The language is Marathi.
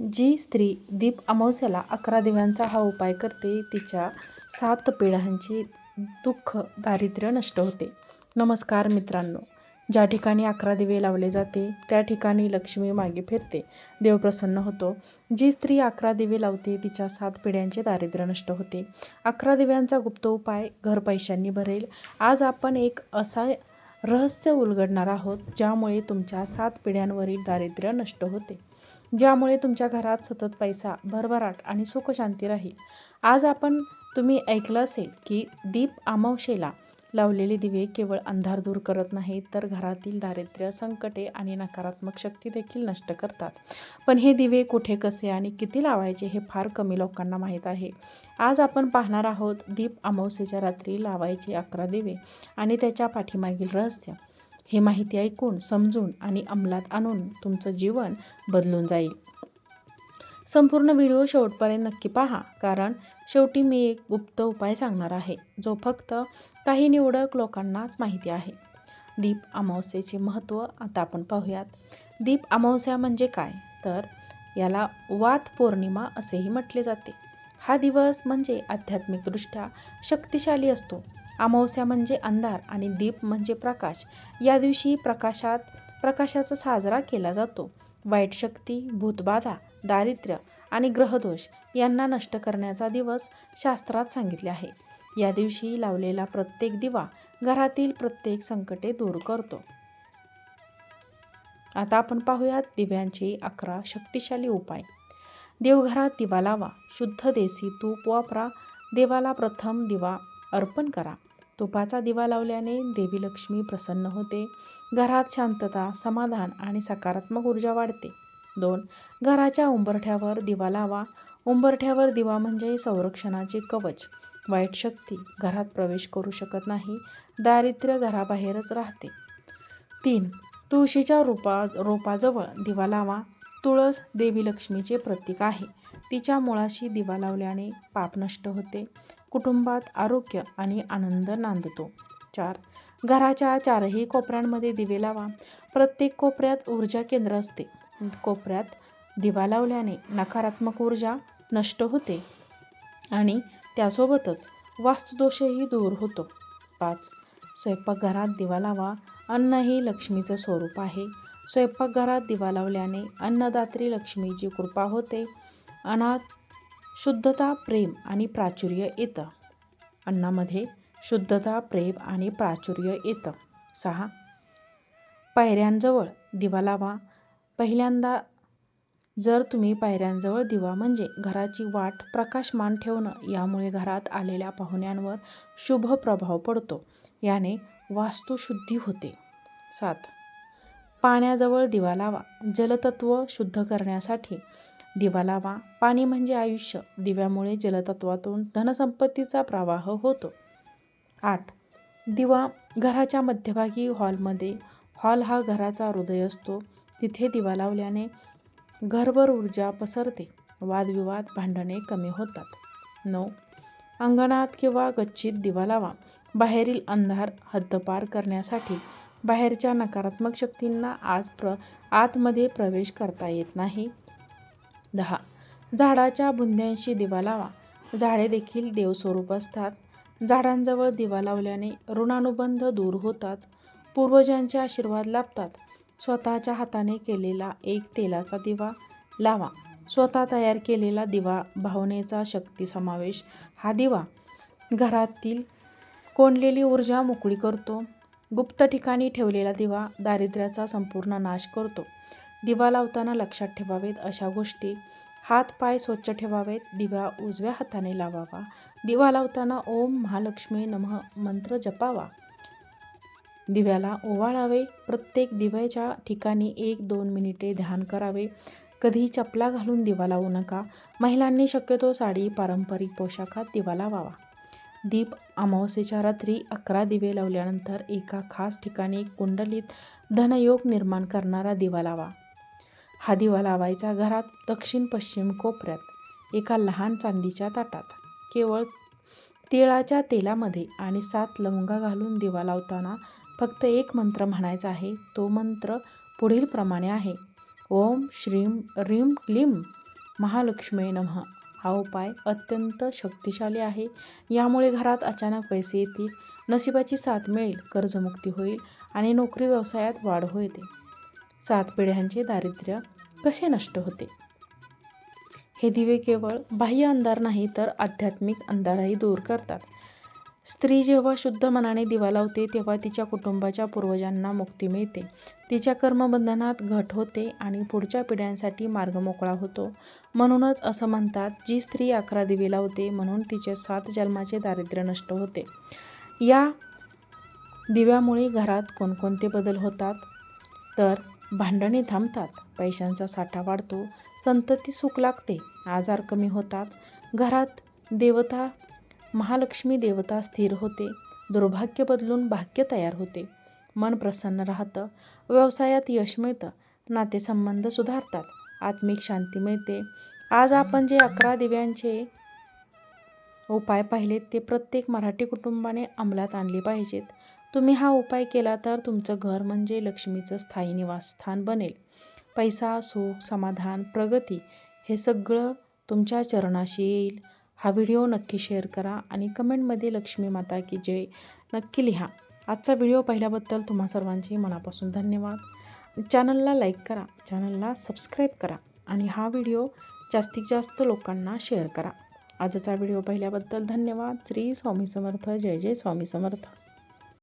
जी स्त्री दीप अमावस्याला अकरा दिव्यांचा हा उपाय करते तिच्या सात पिढ्यांचे दुःख दारिद्र्य नष्ट होते. नमस्कार मित्रांनो. ज्या ठिकाणी अकरा दिवे लावले जाते त्या ठिकाणी लक्ष्मी मागे फिरते. देव प्रसन्न होतो. जी स्त्री अकरा दिवे लावते तिच्या सात पिढ्यांचे दारिद्र्य नष्ट होते. अकरा दिव्यांचा गुप्त उपाय घर पैशांनी भरेल. आज आपण एक असा रहस्य उलगडणार आहोत ज्यामुळे तुमच्या सात पिढ्यांवरील दारिद्र्य नष्ट होते. ज्यामुळे तुमच्या घरात सतत पैसा भरभराट आणि सुखशांती राहील. आज आपण तुम्ही ऐकलं असेल की दीप अमावशेला लावलेले दिवे केवळ अंधार दूर करत नाहीत तर घरातील दारिद्र्य संकटे आणि नकारात्मक शक्ती देखील नष्ट करतात. पण हे दिवे कुठे कसे आणि किती लावायचे हे फार कमी लोकांना माहीत आहे. आज आपण पाहणार आहोत दीप अमावस्येच्या रात्री लावायचे अकरा दिवे आणि त्याच्या पाठीमागील रहस्य. हे माहिती ऐकून समजून आणि अंमलात आणून तुमचं जीवन बदलून जाईल. संपूर्ण व्हिडिओ शेवटपर्यंत नक्की पहा कारण शेवटी मी एक गुप्त उपाय सांगणार आहे जो फक्त काही निवडक लोकांनाच माहिती आहे. दीप अमावस्येचे महत्त्व आता आपण पाहूयात. दीप अमावस्या म्हणजे काय? तर याला वात पौर्णिमा असेही म्हटले जाते. हा दिवस म्हणजे आध्यात्मिकदृष्ट्या शक्तिशाली असतो. अमावस्या म्हणजे अंधार आणि दीप म्हणजे प्रकाश. या दिवशी प्रकाशात प्रकाशाचा साजरा केला जातो. वाईट शक्ती भूतबाधा दारिद्र्य आणि ग्रहदोष यांना नष्ट करण्याचा दिवस शास्त्रात सांगितले आहे. या दिवशी लावलेला प्रत्येक दिवा घरातील प्रत्येक संकटे दूर करतो. आता आपण पाहूयात दिव्यांचे अकरा शक्तिशाली उपाय. देवघरात दिवा लावा शुद्ध देसी तूप वापरा देवाला प्रथम दिवा अर्पण करा. तुपाचा दिवा लावल्याने देवी लक्ष्मी प्रसन्न होते. घरात शांतता समाधान आणि सकारात्मक ऊर्जा वाढते. दोन घराच्या उंबरठ्यावर दिवा लावा. उंबरठ्यावर दिवा म्हणजे संरक्षणाचे कवच. वाईट शक्ती घरात प्रवेश करू शकत नाही. दारिद्र्य घराबाहेरच राहते. तीन तुळशीच्या रोपा रोपाजवळ दिवा लावा. तुळस देवी लक्ष्मीचे प्रतीक आहे. तिच्या मुळाशी दिवा लावल्याने पाप नष्ट होते. कुटुंबात आरोग्य आणि आनंद नांदतो. चार. घराच्या चारही कोपऱ्यांमध्ये दिवे लावा. प्रत्येक कोपऱ्यात ऊर्जा केंद्र असते. कोपऱ्यात दिवा लावल्याने नकारात्मक ऊर्जा नष्ट होते आणि त्यासोबतच वास्तुदोषही दूर होतो. पाच. स्वयंपाकघरात दिवा लावा. अन्न ही लक्ष्मीचं स्वरूप आहे. स्वयंपाकघरात दिवा लावल्याने अन्नदात्री लक्ष्मीची कृपा होते. अनाथ शुद्धता प्रेम आणि प्राचुर्य येतं. अन्नामध्ये शुद्धता प्रेम आणि प्राचुर्य येतं. सहा. पायऱ्यांजवळ दिवा लावा. पहिल्यांदा जर तुम्ही पायऱ्यांजवळ दिवा म्हणजे घराची वाट प्रकाशमान ठेवणं यामुळे घरात आलेल्या पाहुण्यांवर शुभ प्रभाव पडतो. याने वास्तुशुद्धी होते. सात. पाण्याजवळ दिवा लावा. जलतत्व शुद्ध करण्यासाठी दिवा लावा. पाणी म्हणजे आयुष्य. दिव्यामुळे जलतत्वातून धनसंपत्तीचा प्रवाह होतो. आठ. दिवा घराच्या मध्यभागी हॉलमध्ये. हॉल हा घराचा हृदय असतो. तिथे दिवा लावल्याने घरभर ऊर्जा पसरते. वादविवाद भांडणे कमी होतात. नऊ. अंगणात किंवा गच्चीत दिवा लावा. बाहेरील अंधार हद्दपार करण्यासाठी बाहेरच्या नकारात्मक शक्तींना आज प्र आतमध्ये प्रवेश करता येत नाही. दहा. झाडाच्या बुंद्यांशी दिवा लावा. झाडे देखील देवस्वरूप असतात. झाडांजवळ दिवा लावल्याने ऋणानुबंध दूर होतात. पूर्वजांचे आशीर्वाद लाभतात. स्वतःच्या हाताने केलेला एक तेलाचा दिवा लावा. स्वतः तयार केलेला दिवा भावनेचा शक्ती समावेश हा दिवा. घरातील कोंडलेली ऊर्जा मोकळी करतो. गुप्त ठिकाणी ठेवलेला दिवा दारिद्र्याचा संपूर्ण नाश करतो. दिवा लावताना लक्षात ठेवावेत अशा गोष्टी. हात पाय स्वच्छ ठेवावेत दिवा उजव्या हाताने लावावा. दिवा लावताना ओम महालक्ष्मी नमः मंत्र जपावा. दिव्याला ओवाळावे प्रत्येक दिव्याच्या ठिकाणी एक दोन मिनिटे ध्यान करावे. कधी चपला घालून दिवा लावू नका. महिलांनी शक्यतो साडी पारंपरिक पोशाखात दिवा लावावा. दीप अमावस्येच्या रात्री अकरा दिवे लावल्यानंतर एका खास ठिकाणी कुंडलीत धनयोग निर्माण करणारा दिवा लावा. हा दिवा लावायचा घरात दक्षिण पश्चिम कोपऱ्यात एका लहान चांदीच्या ताटात. केवळ तिळाच्या तेलामध्ये आणि सात लवंगा घालून दिवा लावताना फक्त एक मंत्र म्हणायचा आहे. तो मंत्र पुढील प्रमाणे आहे. ओम श्रीम रीम क्लीम महालक्ष्मी नमः. हा उपाय अत्यंत शक्तिशाली आहे. यामुळे घरात अचानक पैसे येतील नशिबाची साथ मिळेल कर्जमुक्ती होईल आणि नोकरी व्यवसायात वाढ होते सात पिढ्यांचे दारिद्र्य कसे नष्ट होते? हे दिवे केवळ बाह्य अंधार नाही तर आध्यात्मिक अंधारही दूर करतात. स्त्री जेव्हा शुद्ध मनाने दिवा लावते तेव्हा तिच्या कुटुंबाच्या पूर्वजांना मुक्ती मिळते. तिच्या कर्मबंधनात घट होते आणि पुढच्या पिढ्यांसाठी मार्ग मोकळा होतो. म्हणूनच असं म्हणतात जी स्त्री अकरा दिवे लावते म्हणून तिचे सात जन्माचे दारिद्र्य नष्ट होते. या दिव्यामुळे घरात कोणकोणते बदल होतात? तर भांडणे थांबतात. पैशांचा साठा वाढतो. संतती सुख लागते. आजार कमी होतात. घरात देवता महालक्ष्मी देवता स्थिर होते. दुर्भाग्य बदलून भाग्य तयार होते. मन प्रसन्न राहतं. व्यवसायात यश मिळतं. नातेसंबंध सुधारतात. आत्मिक शांती मिळते. आज आपण जे अकरा दिव्यांचे उपाय पाहिलेत ते प्रत्येक मराठी कुटुंबाने अंमलात आणले पाहिजेत. तुम्ही हा उपाय केला तर तुमचं घर म्हणजे लक्ष्मीचं स्थायी निवासस्थान बनेल. पैसा सुख समाधान प्रगती हे सगळं तुमच्या चरणाशी येईल. हा व्हिडिओ नक्की शेअर करा आणि कमेंटमध्ये लक्ष्मी माता की जय नक्की लिहा. आजचा व्हिडिओ पाहिल्याबद्दल तुम्हा सर्वांचे मनापासून धन्यवाद. चॅनलला लाईक करा चॅनलला सबस्क्राईब करा आणि हा व्हिडिओ जास्तीत जास्त लोकांना शेअर करा. आजचा व्हिडिओ पाहिल्याबद्दल धन्यवाद. श्री स्वामी समर्थ. जय जय स्वामी समर्थ.